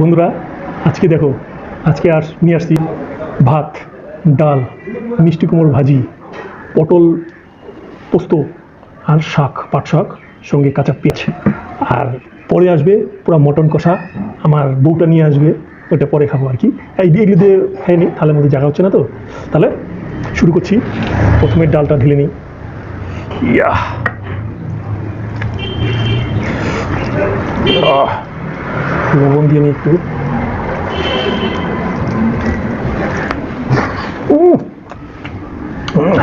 বন্ধুরা আজকে দেখো আজকে আর নিয়ে আসছি ভাত ডাল মিষ্টি কুমড়োর ভাজি পটল পোস্ত আর শাক পাট শাক সঙ্গে কাঁচা পেঁয়াজ। আর পরে আসবে পুরো মটন কষা আমার বউটা নিয়ে আসবে ওটা পরে খাব আর কি। এই দিয়ে দিয়ে খেয়ে নিই থালের মধ্যে জায়গা হচ্ছে না তো? তাহলে শুরু করছি। প্রথমে ডালটা ঢেলে নিই। ইয়া আহ, লবণ দিয়ে নিই একটু উহ, উম।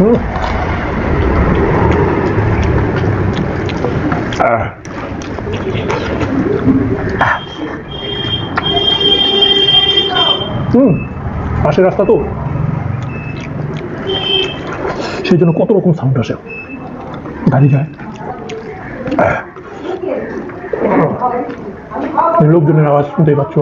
উহ। আহ। হুম পাশের রাস্তা তো? সেই জন্য কত রকম সাউন্ড আসে? গাড়ি যায়। লোকজনের আওয়াজ শুনতেই পাচ্ছ।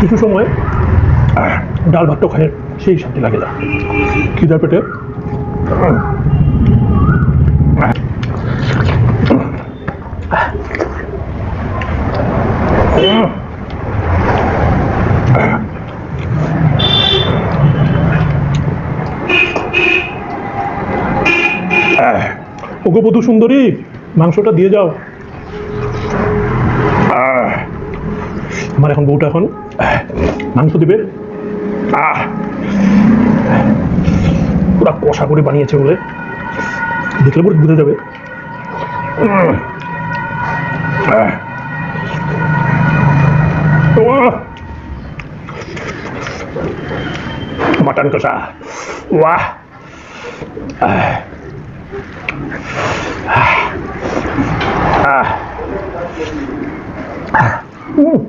কিছু সময় ডাল ভাতটা খায় সেই শান্তি লাগে না। খিদার পেটে ওগো বধূ সুন্দরী মাংসটা দিয়ে যাও। আমার এখন বউটা এখন মাংস দিবে। আহ পুরা কষা করে বানিয়েছে বলে। দেখলে পরে বুঝে যাবে। উম, আহ, ওয়াহ, মাটন কষা ওয়াহ আহ আহ উম।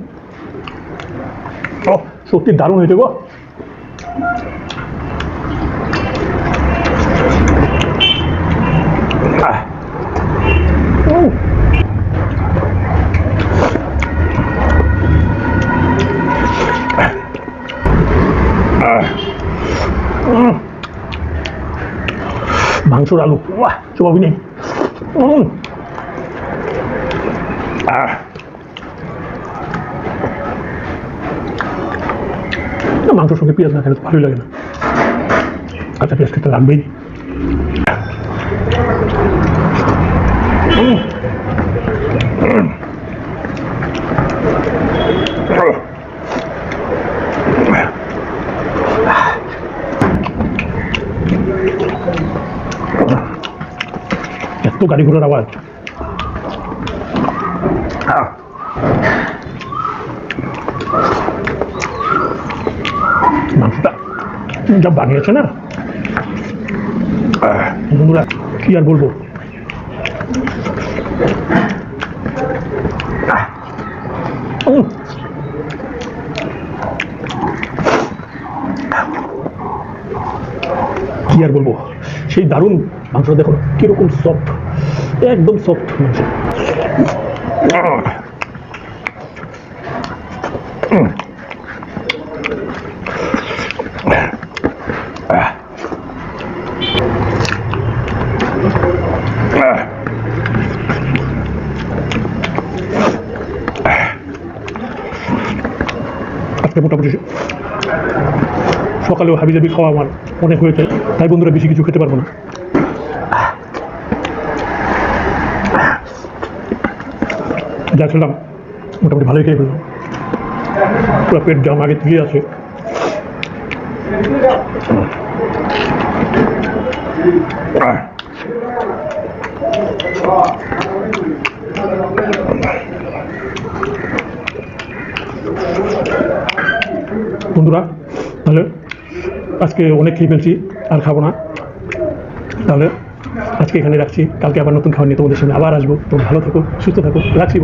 ও সত্যি দারুণ হয়েছে গো আহ। উম। আহ। উম। মাংসর আলু বাহ চবাবি নেই উম। আহ না, মাংসের সঙ্গে পেঁয়াজ না খেলে তো ভালোই লাগে না কাঁচা পেঁয়াজ খেতে লাগবেই এত গাড়ি ঘোড়ার আওয়াজ। আহ মাংসটা যা বানিয়েছে না? আহ, বন্ধুরা কি আর বলব? আহ, কি আর বলব সেই দারুণ মাংসটা দেখো, কীরকম সফট একদম সফট মাংস। আজকে মোটামুটি সকালেও খাওয়া আমার অনেক হয়েছে তাই বন্ধুরা বেশি কিছু খেতে পারব না। যা খেলাম। মোটামুটি ভালোই খেয়ে ফেললাম। পুরো পেট জাম আগে থেকেই আছে। বন্ধুরা, তাহলে আজকে অনেক খেয়ে ফেলছি। আর খাব না। তাহলে আজকে এখানে রাখছি। কালকে আবার নতুন খাবার নিয়ে তোমাদের সামনে আবার আসব। তোমরা ভালো থাকো, সুস্থ থাকো, রাখছি